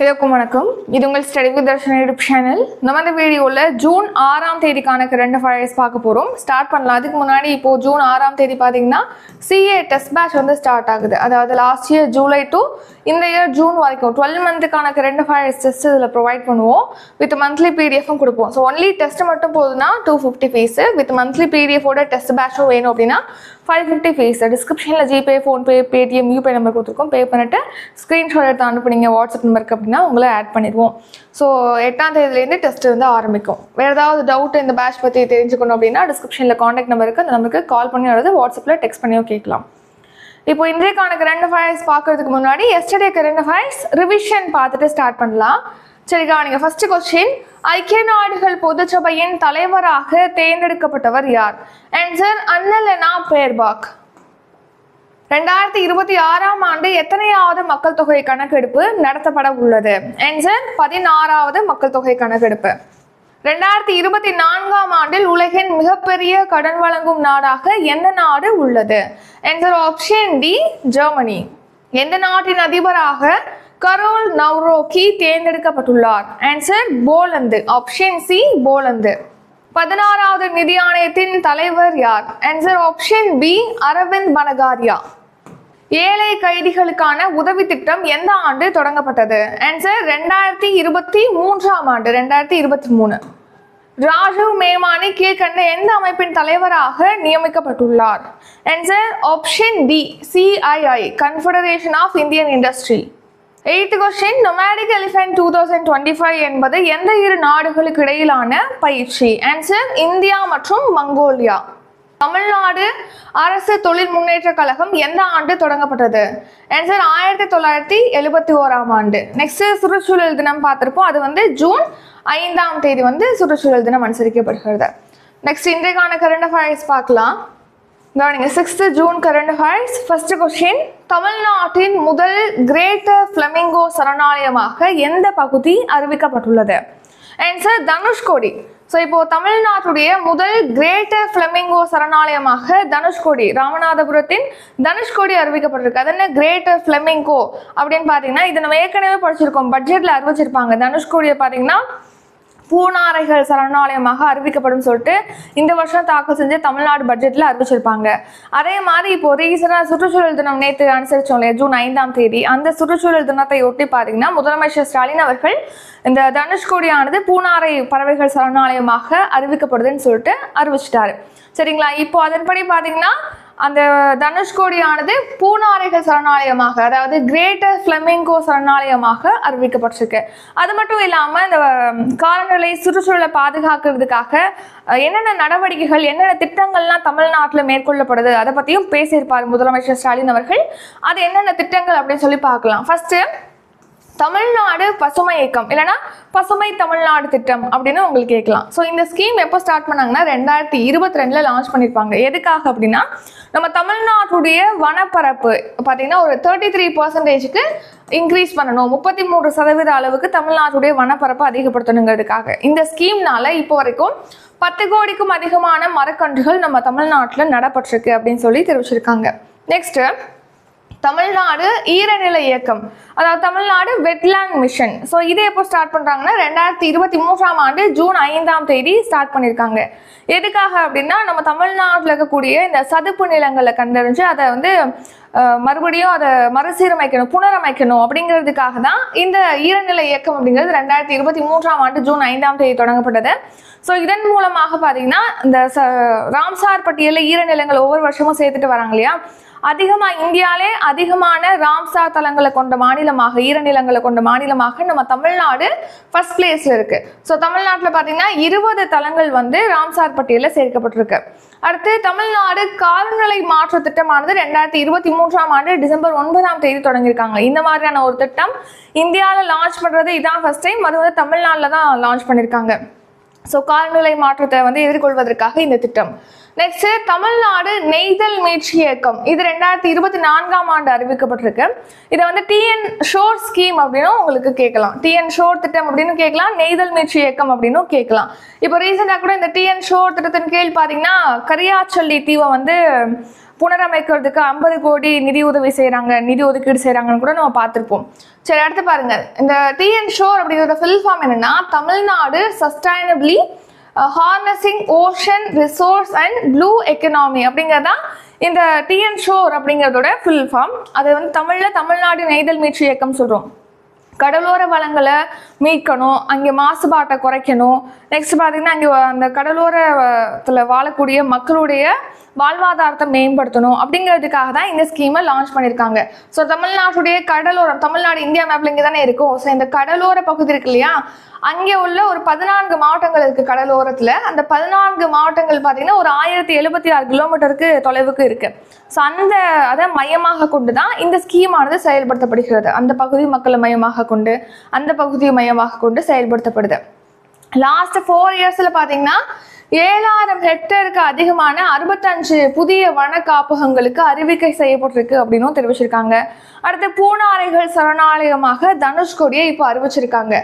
எல்லாருக்கும் வணக்கம். இது உங்கள் study with Darshan YouTube channel. நம்ம இந்த வீடியோவில் ஜூன் ஆறாம் தேதிக்கான கரண்ட் அஃபேர்ஸ் பார்க்க போகிறோம் ஸ்டார்ட் பண்ணலாம். அதுக்கு முன்னாடி இப்போது ஜூன் ஆறாம் தேதி பார்த்தீங்கன்னா சிஏ டெஸ்ட் பேட்ச் வந்து ஸ்டார்ட் ஆகுது. அதாவது லாஸ்ட் இயர் ஜூலை டு இந்த இயர் ஜூன் வரைக்கும் டுவெல் மந்த்துக்கான கரண்ட் அஃபேர்ஸ் டெஸ்ட் இதில் ப்ரொவைட் பண்ணுவோம். வித் மந்த்லி பிடிஎஃபும் கொடுப்போம். ஸோ ஒன்லி டெஸ்ட் மட்டும் போதுன்னா two fifty fees with monthly பிடிஎஃபோட test பேட்சும் வேணும் அப்படின்னா ஃபைவ் ஃபிஃப்டி ஃபீஸ் டிஸ்கிரிப்ஷனில் ஜிபே ஃபோன்பே பேடிஎம் யூபே நம்பர் கொடுத்துருக்கோம். பே பண்ணிட்டு ஸ்க்ரீன்ஷாட் எடுத்து அனுப்புனீங்க. வாட்ஸ்அப் நம்பருக்கு அப்படின்னா உங்களை ஆட் பண்ணிடுவோம். ஸோ எட்டாம் தேதியிலேருந்து டெஸ்ட் வந்து ஆரம்பிக்கும். வேறு ஏதாவது டவுட் இந்த பேட்ச் பற்றி தெரிஞ்சுக்கணும் அப்படின்னா டிஸ்கிரிப்ஷனில் காண்டாக்ட் நம்பருக்கு அந்த நம்பருக்கு கால் பண்ணி அல்லது வாட்ஸ்அப்பில் டெக்ஸ்ட் பண்ணியோ கேட்கலாம். இப்போ இன்றைக்கான கரண்ட் அஃபேர்ஸ் பார்க்கறதுக்கு முன்னாடி எஸ்டர்டே கரண்ட் அஃபேர்ஸ் ரிவிஷன் பார்த்துட்டு ஸ்டார்ட் பண்ணலாம். சரிக்கா நீங்கள் ஃபர்ஸ்ட் கொஸ்டின் ஐக்கிய நாடுகள் பொதுச்சபையின் தலைவராக தேர்ந்தெடுக்கப்பட்டவர் யார்? ஆன்சர் அன்னலெனா பேர்பாக் ரெண்டாயிரத்தி இருபத்தி ஆறாம் ஆண்டு எத்தனையாவது மக்கள் தொகை கணக்கெடுப்பு நடத்தப்பட உள்ளது? ஆன்சர் பதினாறாவது மக்கள் தொகை கணக்கெடுப்பு. ரெண்டாயிரத்தி இருபத்தி நான்காம் ஆண்டில் உலகின் மிகப்பெரிய கடன் வழங்கும் நாடாக எந்த நாடு உள்ளது? ஆன்சர் ஆப்ஷன் டி ஜெர்மனி எந்த நாட்டின் அதிபராக கரோல் நவ்ரோக்கி தேர்ந்தெடுக்கப்பட்டுள்ளார். Answer Poland. Option C Poland. பதினாறாவது நிதி ஆணையத்தின் தலைவர் யார்? Answer option B Arvind Panagariya. ஏழை கைதிகளுக்கான உதவி திட்டம் எந்த ஆண்டு தொடங்கப்பட்டது? ஆன்சர் ரெண்டாயிரத்தி இருபத்தி மூன்றாம் ஆண்டு ரெண்டாயிரத்தி இருபத்தி மூணு ராஜீவ் மேமானி கீழ்கண்ட எந்த அமைப்பின் தலைவராக நியமிக்கப்பட்டுள்ளார்? Answer option D CII confederation of Indian industry eighth question nomadic elephant two thousand twenty five என்பது எந்த இரு நாடுகளுக்கு இடையிலான பயிற்சி? ஆன்சர் இந்தியா மற்றும் மங்கோலியா. தமிழ்நாடு அரசு தொழில் முன்னேற்ற கழகம் எந்த ஆண்டு தொடங்கப்பட்டது? ஆன்சர் ஆயிரத்தி தொள்ளாயிரத்தி எழுபத்தி ஓராம் ஆண்டு. நெக்ஸ்ட் சுற்றுச்சூழல் தினம் பார்த்திருப்போம். அது வந்து ஜூன் ஐந்தாம் தேதி வந்து சுற்றுச்சூழல் தினம் அனுசரிக்கப்படுகிறது. நெக்ஸ்ட் இன்றைக்கான கரண்ட் அஃபேர்ஸ் பார்க்கலாம். கவனிங்க sixth June current affairs first question தமிழ்நாட்டின் முதல் கிரேட்டர் ஃப்ளமிங்கோ சரணாலயமாக எந்த பகுதி அறிவிக்கப்பட்டுள்ளது? ஆன்சர் தனுஷ்கோடி ஸோ இப்போ தமிழ்நாட்டுடைய முதல் கிரேட்டர் ஃப்ளமிங்கோ சரணாலயமாக தனுஷ்கோடி ராமநாதபுரத்தின் தனுஷ்கோடி அறிவிக்கப்பட்டிருக்கு. அது என்ன? கிரேட்டர் ஃப்ளமிங்கோ அப்படின்னு பார்த்தீங்கன்னா இதை நம்ம ஏற்கனவே படிச்சிருக்கோம். பட்ஜெட்டில் அறிவிச்சிருப்பாங்க. தனுஷ்கோடியை பார்த்தீங்கன்னா பூனாரைகள் சரணாலயமாக அறிவிக்கப்படும் சொல்லிட்டு இந்த வருஷம் தாக்கல் செஞ்சு தமிழ்நாடு பட்ஜெட்டில் அறிவிச்சிருப்பாங்க. அதே மாதிரி இப்போ ரீசனாக சுற்றுச்சூழல் தினம் நேற்று அனுசரிச்சோம் இல்லையா? ஜூன் ஐந்தாம் தேதி. அந்த சுற்றுச்சூழல் தினத்தை ஒட்டி பார்த்தீங்கன்னா முதலமைச்சர் ஸ்டாலின் அவர்கள் இந்த தனுஷ்கோடியானது பூனாரை பறவைகள் சரணாலயமாக அறிவிக்கப்படுதுன்னு சொல்லிட்டு அறிவிச்சிட்டாரு. சரிங்களா? இப்போ அதன்படி பார்த்தீங்கன்னா அந்த தனுஷ்கோடியானது பூனாரைகள் சரணாலயமாக அதாவது கிரேட்டர் ஃப்ளமிங்கோ சரணாலயமாக அறிவிக்கப்பட்டிருக்கு. அது மட்டும் இல்லாமல் இந்த காலநிலை சுற்றுச்சூழலை பாதுகாக்கிறதுக்காக என்னென்ன நடவடிக்கைகள் என்னென்ன திட்டங்கள்லாம் தமிழ்நாட்டில் மேற்கொள்ளப்படுது அதை பற்றியும் பேசியிருப்பார் முதலமைச்சர் ஸ்டாலின் அவர்கள். அது என்னென்ன திட்டங்கள் அப்படின்னு சொல்லி பார்க்கலாம். ஃபஸ்ட்டு தமிழ்நாடு பசுமை இயக்கம். இல்லைன்னா பசுமை தமிழ்நாடு திட்டம் அப்படின்னு உங்களுக்கு கேட்கலாம். ஸோ இந்த ஸ்கீம் எப்போ ஸ்டார்ட் பண்ணாங்கன்னா ரெண்டாயிரத்தி இருபத்தி ரெண்டில் லான்ச் பண்ணியிருப்பாங்க எதுக்காக அப்படின்னா நம்ம தமிழ்நாட்டுடைய வனப்பரப்பு பார்த்தீங்கன்னா ஒரு தேர்ட்டி த்ரீ பர்சன்டேஜுக்கு இன்க்ரீஸ் பண்ணணும். முப்பத்தி மூன்று சதவீத அளவுக்கு தமிழ்நாட்டுடைய வனப்பரப்பு அதிகப்படுத்தணுங்கிறதுக்காக. இந்த ஸ்கீம்னால இப்போ வரைக்கும் பத்து கோடிக்கும் அதிகமான மரக்கன்றுகள் நம்ம தமிழ்நாட்டில் நடப்பட்டிருக்கு அப்படின்னு சொல்லி தெரிவிச்சிருக்காங்க. நெக்ஸ்ட்டு தமிழ்நாடு ஈரநில இயக்கம் அதாவது தமிழ்நாடு வெட்லேண்ட் மிஷன் ஸோ இதை எப்போ ஸ்டார்ட் பண்ணுறாங்கன்னா ரெண்டாயிரத்தி இருபத்தி மூன்றாம் ஆண்டு ஜூன் ஐந்தாம் தேதி ஸ்டார்ட் பண்ணியிருக்காங்க எதுக்காக அப்படின்னா நம்ம தமிழ்நாட்டில் இருக்கக்கூடிய இந்த சதுப்பு நிலங்களை கண்டறிஞ்சு அதை வந்து மறுபடியும் அதை மறுசீரமைக்கணும் புனரமைக்கணும் அப்படிங்கிறதுக்காக தான் இந்த ஈரநில இயக்கம் அப்படிங்கிறது ரெண்டாயிரத்தி இருபத்தி மூன்றாம் ஆண்டு ஜூன் ஐந்தாம் தேதி தொடங்கப்பட்டது. ஸோ இதன் மூலமாக பார்த்தீங்கன்னா இந்த ச ராம்சார் பட்டியலில் ஈரநிலங்கள் ஒவ்வொரு வருஷமும் சேர்த்துட்டு வராங்க இல்லையா? அதிகமாக இந்தியாவிலே அதிகமான ராம்சார் தலங்களை கொண்ட மாநிலமாக ஈரநிலங்களை கொண்ட மாநிலமாக நம்ம தமிழ்நாடு ஃபர்ஸ்ட் பிளேஸில் இருக்குது ஸோ தமிழ்நாட்டில் பார்த்தீங்கன்னா இருபது தலங்கள் வந்து ராம்சார் பட்டியலில் சேர்க்கப்பட்டிருக்கு. அடுத்து தமிழ்நாடு காலநிலை மாற்ற திட்டமானது ரெண்டாயிரத்தி இருபத்தி மூன்றாம் ஆண்டு டிசம்பர் ஒன்பதாம் தேதி தொடங்கியிருக்காங்க. இந்த மாதிரியான ஒரு திட்டம் இந்தியாவில் லான்ச் பண்ணுறது இதான் ஃபர்ஸ்ட் டைம் அது வந்து தமிழ்நாட்டில் தான் லான்ச் பண்ணியிருக்காங்க. ஸோ காலநிலை மாற்றத்தை வந்து எதிர்கொள்வதற்காக இந்த திட்டம். நெக்ஸ்ட் தமிழ்நாடு நெய்தல் மீட்சி இயக்கம். இது ரெண்டாயிரத்தி இருபத்தி நான்காம் ஆண்டு அறிவிக்கப்பட்டிருக்கு. இதை வந்து டிஎன் ஷோர் ஸ்கீம் அப்படின்னு உங்களுக்கு கேட்கலாம். டிஎன் ஷோர் திட்டம் அப்படின்னு கேட்கலாம். நெய்தல் மீட்சி இயக்கம் அப்படின்னு கேட்கலாம். இப்போ ரீசெண்டாக கூட இந்த டிஎன் ஷோர் திட்டத்தின் கீழ் பார்த்தீங்கன்னா கரியாச்சொல்லி தீவை வந்து புனரமைக்கிறதுக்கு ஐம்பது கோடி நிதி உதவி செய்கிறாங்க நிதி ஒதுக்கீடு செய்கிறாங்கன்னு கூட நம்ம பார்த்துருப்போம். சரி அடுத்து பாருங்க. இந்த டிஎன் ஷோர் அப்படிங்கிற ஃபில் ஃபார்ம் என்னன்னா Tamil Nadu sustainably harnessing ocean resource and blue economy அப்படிங்கிறதான் இந்த டிஎன் ஷோர் அப்படிங்கிறதோட ஃபுல் ஃபார்ம் அது வந்து தமிழில் தமிழ்நாடு நெய்தல் மீட்சி இயக்கம் சொல்கிறோம் கடலோர வளங்களை மீட்கணும் அங்கே மாசுபாட்டை குறைக்கணும். நெக்ஸ்ட் பார்த்தீங்கன்னா அங்கே அந்த கடலோரத்தில் வாழக்கூடிய மக்களுடைய வாழ்வாதாரத்தை மேம்படுத்தணும் அப்படிங்கிறதுக்காக தான் இந்த ஸ்கீமை லான்ச் பண்ணியிருக்காங்க. ஸோ தமிழ்நாட்டுடைய கடலோரம் தமிழ்நாடு இந்தியா மேப்ல இங்கே தானே இருக்கும். ஸோ இந்த கடலோர பகுதி இருக்கு இல்லையா? அங்கே உள்ள ஒரு பதினான்கு மாவட்டங்கள் இருக்கு கடலோரத்தில். அந்த பதினான்கு மாவட்டங்கள் பார்த்தீங்கன்னா ஒரு ஆயிரத்தி எழுபத்தி ஆறு கிலோமீட்டருக்கு தொலைவுக்கு இருக்கு. ஸோ அந்த அதை மையமாக கொண்டு தான் இந்த ஸ்கீமானது செயல்படுத்தப்படுகிறது. அந்த பகுதி மக்களை மையமாக கொண்டு அந்த பகுதியை மையமாக கொண்டு செயல்படுத்தப்படுது. லாஸ்ட் ஃபோர் இயர்ஸில் பார்த்தீங்கன்னா ஏழாயிரம் ஹெக்டேருக்கு அதிகமான அறுபத்தஞ்சு புதிய வன காப்பகங்களுக்கு அறிவிக்கை செய்யப்பட்டிருக்கு அப்படின்னும் தெரிவிச்சிருக்காங்க. அடுத்து பூனாரைகள் சரணாலயமாக தனுஷ்கோடியை இப்போ அறிவிச்சிருக்காங்க.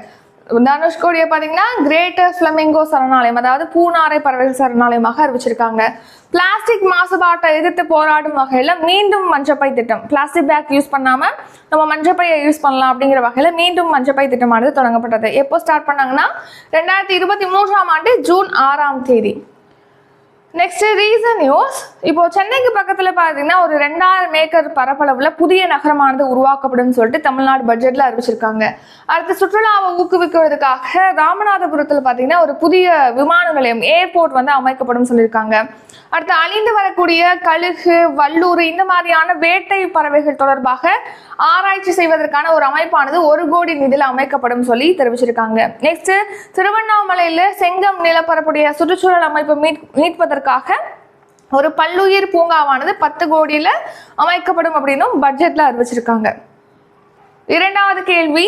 தனுஷ்கோடியை பார்த்தீங்கன்னா கிரேட்டர் ஃப்ளமிங்கோ சரணாலயம் அதாவது பூனாரை பறவைகள் சரணாலயமாக அறிவிச்சிருக்காங்க. பிளாஸ்டிக் மாசுபாட்டை எதிர்த்து போராடும் வகையில் மீண்டும் மஞ்சப்பை திட்டம். பிளாஸ்டிக் பேக் யூஸ் பண்ணாமல் நம்ம மஞ்சப்பையை யூஸ் பண்ணலாம் அப்படிங்கிற வகையில் மீண்டும் மஞ்சப்பை திட்டமானது தொடங்கப்பட்டது. எப்போ ஸ்டார்ட் பண்ணாங்கன்னா ரெண்டாயிரத்தி இருபத்தி மூன்றாம் ஆண்டு ஜூன் ஆறாம் தேதி. நெக்ஸ்ட் ரீசன் நியூஸ் இப்போ சென்னைக்கு பக்கத்தில் பார்த்தீங்கன்னா ஒரு ரெண்டாயிரம் ஏக்கர் பரப்பளவில் புதிய நகரமானது உருவாக்கப்படும் சொல்லிட்டு தமிழ்நாடு பட்ஜெட்டில் அறிவிச்சிருக்காங்க. அடுத்து சுற்றுலாவை ஊக்குவிக்கிறதுக்காக ராமநாதபுரத்தில் பார்த்தீங்கன்னா ஒரு புதிய விமான நிலையம் ஏர்போர்ட் வந்து அமைக்கப்படும் சொல்லியிருக்காங்க அடுத்து அழிந்து வரக்கூடிய கழுகு வல்லூர் இந்த மாதிரியான வேட்டை பறவைகள் தொடர்பாக ஆராய்ச்சி செய்வதற்கான ஒரு அமைப்பானது ஒரு கோடி நிதியில் அமைக்கப்படும் சொல்லி தெரிவிச்சிருக்காங்க. நெக்ஸ்ட் திருவண்ணாமலையில் செங்கம் நிலப்பரப்புடைய சுற்றுச்சூழல் அமைப்பு மீட் மீட்பதற்கு மீட்பதற்காக ஒரு பல்லுயிர் பூங்காவானது பத்து கோடியில் அமைக்கப்படும் அப்படின்னும் பட்ஜெட்டில் அறிவிச்சிருக்காங்க. இரண்டாவது கேள்வி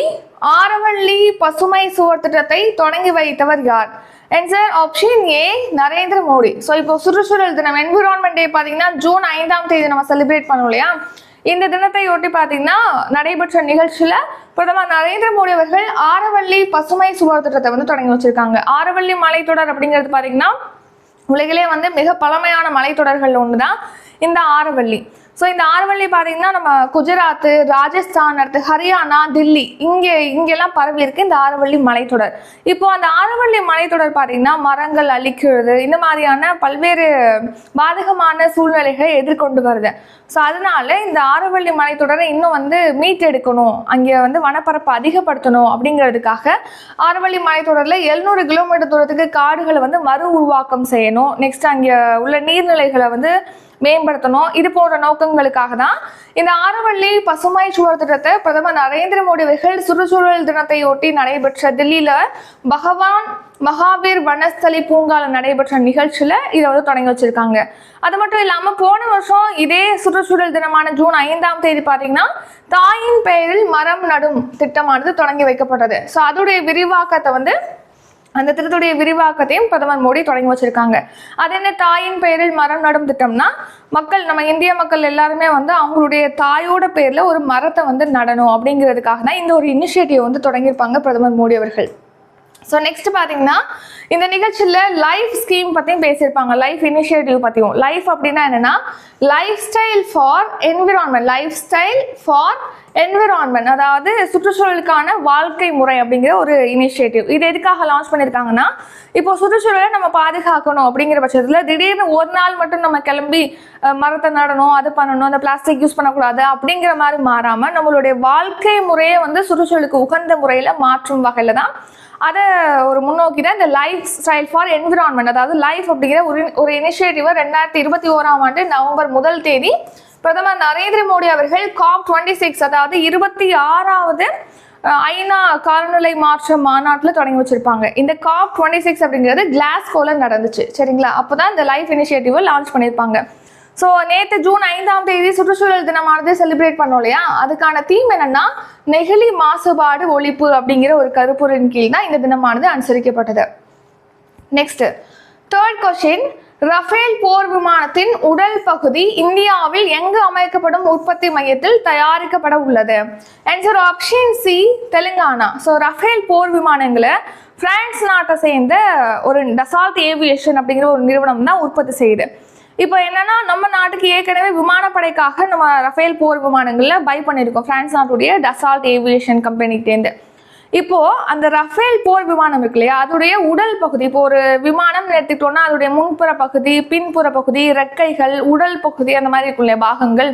ஆரவள்ளி பசுமை சுவர் திட்டத்தை தொடங்கி வைத்தவர் யார்? Answer option A Narendra Modi. So இப்போ சுற்றுச்சூழல் தினம் என்விரான்மெண்ட் டே பார்த்தீங்கன்னா ஜூன் ஐந்தாம் தேதி நம்ம செலிப்ரேட் பண்ணோம் இல்லையா? இந்த தினத்தை ஒட்டி பார்த்தீங்கன்னா நடைபெற்ற நிகழ்ச்சியில் பிரதமர் நரேந்திர மோடி அவர்கள் ஆரவள்ளி பசுமை சுவர் திட்டத்தை வந்து தொடங்கி வச்சிருக்காங்க. ஆரவள்ளி மலைத்தொடர் அப்படிங்கிறது பார்த்தீங்கன்னா உலகிலே வந்து மிக பழமையான மலைத்தொடர்கள் ஒன்று தான் இந்த ஆரவள்ளி. ஸோ இந்த ஆரவள்ளி பார்த்தீங்கன்னா நம்ம குஜராத் ராஜஸ்தான் அடுத்து ஹரியானா தில்லி இங்கே இங்கெல்லாம் பரவி இருக்கு இந்த ஆரவள்ளி மலைத்தொடர். இப்போ அந்த ஆரவள்ளி மலைத்தொடர் பார்த்தீங்கன்னா மரங்கள் அழிக்கிறது இந்த மாதிரியான பல்வேறு பாதகமான சூழ்நிலைகளை எதிர்கொண்டு வருது. ஸோ அதனால இந்த ஆரவள்ளி மலைத்தொடரை இன்னும் வந்து மீட்டெடுக்கணும் அங்கே வந்து வனப்பரப்பை அதிகப்படுத்தணும் அப்படிங்கிறதுக்காக ஆரவள்ளி மலைத்தொடரில் எழுநூறு கிலோமீட்டர் தூரத்துக்கு காடுகளை வந்து மறு உருவாக்கம் செய்யணும். நெக்ஸ்ட் அங்கே உள்ள நீர்நிலைகளை வந்து மேம்படுத்தணும். இது போன்ற நோக்கங்களுக்காக தான் இந்த ஆரவள்ளி பசுமை சுவர் திட்டத்தை பிரதமர் நரேந்திர மோடி அவர்கள் சுற்றுச்சூழல் தினத்தை ஒட்டி நடைபெற்ற தில்லியில பகவான் மகாவீர் வனஸ்தலி பூங்கால நடைபெற்ற நிகழ்ச்சியில இதை வந்து தொடங்கி வச்சிருக்காங்க. அது மட்டும் இல்லாம போன வருஷம் இதே சுற்றுச்சூழல் தினமான ஜூன் ஐந்தாம் தேதி பாத்தீங்கன்னா தாயின் பெயரில் மரம் நடும் திட்டமானது தொடங்கி வைக்கப்பட்டது. ஸோ அதோடைய விரிவாக்கத்தை வந்து அந்த திட்டத்துடைய விரிவாக்கத்தையும் பிரதமர் மோடி தொடங்கி வச்சிருக்காங்க. அது என்ன தாயின் பெயரில் மரம் நடும் திட்டம்னா மக்கள் நம்ம இந்திய மக்கள் எல்லாருமே வந்து அவங்களுடைய தாயோட பேர்ல ஒரு மரத்தை வந்து நடணும் அப்படிங்கிறதுக்காக தான் இந்த ஒரு இனிஷியேட்டிவ் வந்து தொடங்கியிருப்பாங்க பிரதமர் மோடி அவர்கள். ஸோ நெக்ஸ்ட் பார்த்தீங்கன்னா இந்த நிகழ்ச்சியில் லைஃப் ஸ்கீம் பற்றியும் பேசியிருப்பாங்க. லைஃப் இனிஷியேட்டிவ் பற்றியும் லைஃப் அப்படின்னா என்னென்னா life style for environment life style for environment அதாவது சுற்றுச்சூழலுக்கான வாழ்க்கை முறை அப்படிங்கிற ஒரு இனிஷியேட்டிவ் இது எதுக்காக லான்ச் பண்ணியிருக்காங்கன்னா இப்போ சுற்றுச்சூழலை நம்ம பாதுகாக்கணும் அப்படிங்கிற பட்சத்தில் திடீர்னு ஒரு நாள் மட்டும் நம்ம கிளம்பி மரத்தை நடணும் அது பண்ணணும் அந்த பிளாஸ்டிக் யூஸ் பண்ணக்கூடாது அப்படிங்கிற மாதிரி மாறாமல் நம்மளுடைய வாழ்க்கை முறையை வந்து சுற்றுச்சூழலுக்கு உகந்த முறையில் மாற்றும் வகையில் தான் அதை ஒரு முன்னோக்கி தான் இந்த லைஃப் ஸ்டைல் ஃபார் என்விரான்மெண்ட் அதாவது லைஃப் அப்படிங்கிற ஒரு ஒரு இனிஷியேட்டிவை ரெண்டாயிரத்தி இருபத்தி ஓராம் ஆண்டு நவம்பர் முதல் தேதி பிரதமர் நரேந்திர மோடி அவர்கள் காப் டுவெண்ட்டி சிக்ஸ் அதாவது இருபத்தி ஆறாவது ஐநா காலநிலை மாற்ற மாநாட்டில் தொடங்கி வச்சிருப்பாங்க. இந்த காப் டுவெண்ட்டி சிக்ஸ் அப்படிங்கிறது கிளாஸ்கோல நடந்துச்சு. சரிங்களா? அப்போ தான் இந்த லைஃப் இனிஷியேட்டிவை லான்ச் பண்ணியிருப்பாங்க. ஸோ நேற்று ஜூன் ஐந்தாம் தேதி சுற்றுச்சூழல் தினமானது செலிப்ரேட் பண்ணோம் இல்லையா? அதுக்கான தீம் என்னன்னா நெகிழி மாசுபாடு ஒழிப்பு அப்படிங்கிற ஒரு கருப்பொருளின் கீழ் தான் இந்த தினமானது அனுசரிக்கப்பட்டது. நெக்ஸ்ட் தேர்ட் கொஸ்டின் ரஃபேல் போர் விமானத்தின் உடல் பகுதி இந்தியாவில் எங்கு அமைக்கப்படும் உற்பத்தி மையத்தில் தயாரிக்கப்பட உள்ளது? Answer option C Telangana. So Rafale போர் விமானங்களை பிரான்ஸ் நாட்டை சேர்ந்த ஒரு டசால்ட் ஏவியேஷன் அப்படிங்கிற ஒரு நிறுவனம் தான் உற்பத்தி செய்யுது. இப்போ என்னன்னா நம்ம நாட்டுக்கு ஏற்கனவே விமானப்படைக்காக நம்ம ரஃபேல் போர் விமானங்கள்ல பை பண்ணியிருக்கோம். பிரான்ஸ் நாட்டுடைய டசால்ட் ஏவியேஷன் கம்பெனிகிட்டேருந்து இப்போ அந்த ரஃபேல் போர் விமானம் இருக்கு இல்லையா? அதோடைய உடல் பகுதி இப்போ ஒரு விமானம் எடுத்துக்கிட்டோம்னா அதோடைய முன்புற பகுதி பின்புற பகுதி ரெக்கைகள் உடல் பகுதி அந்த மாதிரி இருக்கும் இல்லையா பாகங்கள்.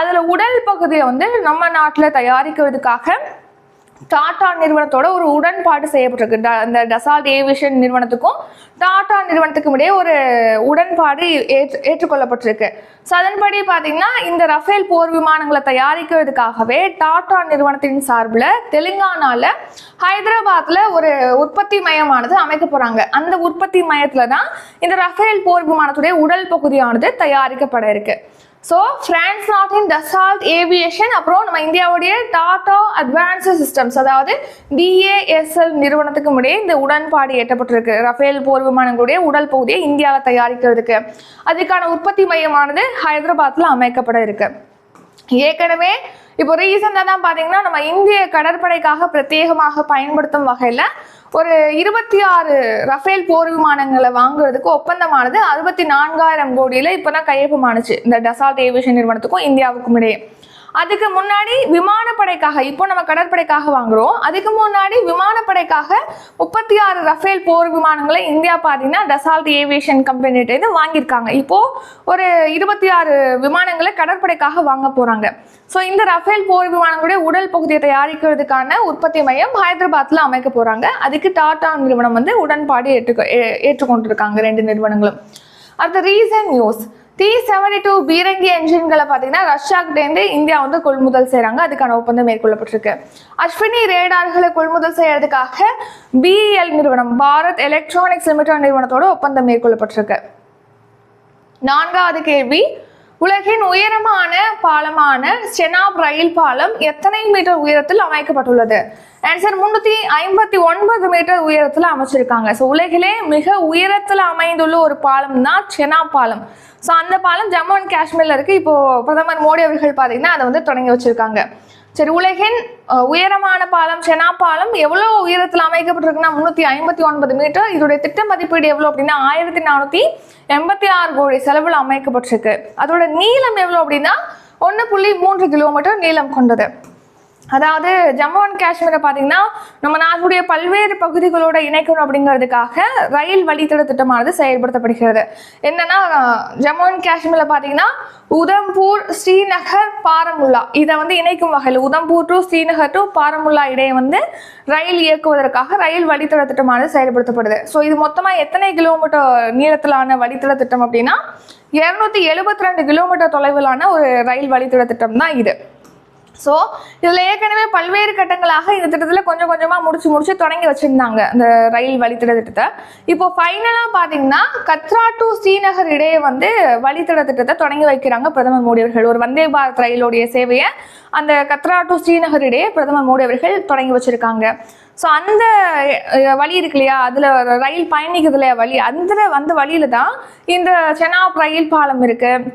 அதுல உடல் பகுதியை வந்து நம்ம நாட்டுல தயாரிக்கிறதுக்காக டாடா நிறுவனத்தோட ஒரு உடன்பாடு செய்யப்பட்டிருக்கு. ட- அந்த டசால்ட் ஏவியேஷன் நிறுவனத்துக்கும் டாடா நிறுவனத்துக்கும் இடையே ஒரு உடன்பாடு ஏற்று ஏற்றுக்கொள்ளப்பட்டிருக்கு. ஸோ அதன்படி பார்த்தீங்கன்னா இந்த ரஃபேல் போர் விமானங்களை தயாரிக்கிறதுக்காகவே டாடா நிறுவனத்தின் சார்பில் தெலுங்கானால ஹைதராபாத்தில் ஒரு உற்பத்தி மையமானது அமைக்க போகிறாங்க அந்த உற்பத்தி மையத்தில் தான் இந்த ரஃபேல் போர் விமானத்துடைய உடல் பகுதியானது தயாரிக்கப்பட இருக்குது ஸோ பிரான்ஸ் நாட்டின் டசால்ட் ஏவியேஷன் அப்புறம் நம்ம இந்தியாவுடைய டாடா அட்வான்ஸ் சிஸ்டம்ஸ் அதாவது டிஏஎஸ்எல் நிறுவனத்துக்கும் இடையே இந்த உடன்பாடு எட்டப்பட்டிருக்கு ரஃபேல் போர் விமானங்களுடைய உடல் பகுதியை இந்தியாவில் தயாரிக்கிறதுக்கு. அதுக்கான உற்பத்தி மையமானது ஹைதராபாத்தில் அமைக்கப்பட இருக்கு. ஏற்கனவே இப்போ ரீசெண்டாக தான் பார்த்தீங்கன்னா நம்ம இந்திய கடற்படைக்காக பிரத்யேகமாக பயன்படுத்தும் வகையில் ஒரு இருபத்தி ஆறு ரஃபேல் போர் விமானங்களை வாங்குறதுக்கு ஒப்பந்தமானது அறுபத்தி நான்காயிரம் கோடியில் இப்போ தான் கையொப்பமானுச்சு. இந்த டசால்ட் ஏவியேஷன் நிறுவனத்துக்கும் இந்தியாவுக்கும் இடையே. அதுக்கு முன்னாடி விமானப்படைக்காக இப்போ நம்ம கடற்படைக்காக வாங்குறோம். அதுக்கு முன்னாடி விமானப்படைக்காக முப்பத்தி ஆறு ரஃபேல் போர் விமானங்களை இந்தியா பார்த்தீங்கன்னா டசால்ட் ஏவியேஷன் கம்பெனிகிட்ட இருந்து வாங்கியிருக்காங்க. இப்போ ஒரு இருபத்தி ஆறு விமானங்களை கடற்படைக்காக வாங்க போறாங்க. ஸோ இந்த ரஃபேல் போர் விமானங்களுடைய உடல் பகுதியை தயாரிக்கிறதுக்கான உற்பத்தி மையம் ஹைதராபாத்தில் அமைக்க போறாங்க. அதுக்கு டாடா நிறுவனம் வந்து உடன்பாடு ஏற்றுக்க ஏற்றுக்கொண்டிருக்காங்க ரெண்டு நிறுவனங்களும். அடுத்த recent news. T seventy two பீரங்கி என்ஜின்களை பார்த்தீங்கன்னா ரஷ்யாக்கிட்டேருந்து இந்தியா வந்து கொள்முதல் செய்கிறாங்க அதுக்கான ஒப்பந்தம் மேற்கொள்ளப்பட்டிருக்கு. அஸ்வினி ரேடார்களை கொள்முதல் செய்யறதுக்காக பிஇஎல் நிறுவனம் பாரத் எலக்ட்ரானிக்ஸ் லிமிடெட் நிறுவனத்தோட ஒப்பந்தம் மேற்கொள்ளப்பட்டிருக்கு. நான்காவது கேள்வி உலகின் உயரமான பாலமான செனாப் ரயில் பாலம் எத்தனை மீட்டர் உயரத்தில் அமைக்கப்பட்டுள்ளது? ஆன்சர் முன்னூத்தி ஐம்பத்தி ஒன்பது மீட்டர் உயரத்தில் அமைச்சிருக்காங்க. ஸோ உலகிலே மிக உயரத்தில் அமைந்துள்ள ஒரு பாலம் தான் செனாப் பாலம். ஸோ அந்த பாலம் ஜம்மு அண்ட் காஷ்மீர்ல இருக்கு. இப்போ பிரதமர் மோடி அவர்கள் பார்த்தீங்கன்னா அதை வந்து தொடங்கி வச்சிருக்காங்க. சரி உலகின் உயரமான பாலம் செனா பாலம் எவ்வளோ உயரத்தில் அமைக்கப்பட்டிருக்குன்னா முந்நூற்றி ஐம்பத்தி ஒன்பது மீட்டர். இதோடைய திட்ட மதிப்பீடு எவ்வளோ அப்படின்னா ஆயிரத்தி நானூற்றி எண்பத்தி ஆறு கோடி செலவில் அமைக்கப்பட்டிருக்கு. அதோட நீளம் எவ்வளோ அப்படின்னா ஒன்று புள்ளி மூன்று கிலோமீட்டர் நீளம் கொண்டது. அதாவது ஜம்மு அண்ட் காஷ்மீரை பார்த்தீங்கன்னா நம்ம நாட்டுடைய பல்வேறு பகுதிகளோட இணைக்கணும் அப்படிங்கிறதுக்காக ரயில் வழித்தட திட்டமானது செயல்படுத்தப்படுகிறது. என்னன்னா ஜம்மு அண்ட் காஷ்மீரில் பார்த்தீங்கன்னா உதம்பூர் ஸ்ரீநகர் பாரமுல்லா. இதை வந்து இணைக்கும் வகையில் உதம்பூர் டு ஸ்ரீநகர் டு பாரமுல்லா இடையே வந்து ரயில் இயக்குவதற்காக ரயில் வழித்தட திட்டமானது செயல்படுத்தப்படுது. ஸோ இது மொத்தமாக எத்தனை கிலோமீட்டர் நீளத்திலான வழித்தட திட்டம் அப்படின்னா இரநூத்தி எழுபத்தி ரெண்டு கிலோமீட்டர் தொலைவிலான ஒரு ரயில் வழித்தட திட்டம் தான் இது. ஸோ இதில் ஏற்கனவே பல்வேறு கட்டங்களாக இந்த திட்டத்தில் கொஞ்சம் கொஞ்சமாக முடிச்சு முடிச்சு தொடங்கி வச்சுருந்தாங்க அந்த ரயில் வழித்தட திட்டத்தை. இப்போ ஃபைனலாக பார்த்தீங்கன்னா கத்ரா டு ஸ்ரீநகர் இடையே வந்து வழித்தட திட்டத்தை தொடங்கி வைக்கிறாங்க பிரதமர் மோடி அவர்கள். ஒரு வந்தே பாரத் ரயிலுடைய சேவையை அந்த கத்ரா டு ஸ்ரீநகர் இடையே பிரதமர் மோடி அவர்கள் தொடங்கி வச்சுருக்காங்க. ஸோ அந்த வழி இருக்கு இல்லையா? அதில் ரயில் பயணிக்குது இல்லையா? வழி அந்த வந்த வழியில தான் இந்த செனாப் ரயில் பாலம் இருக்குது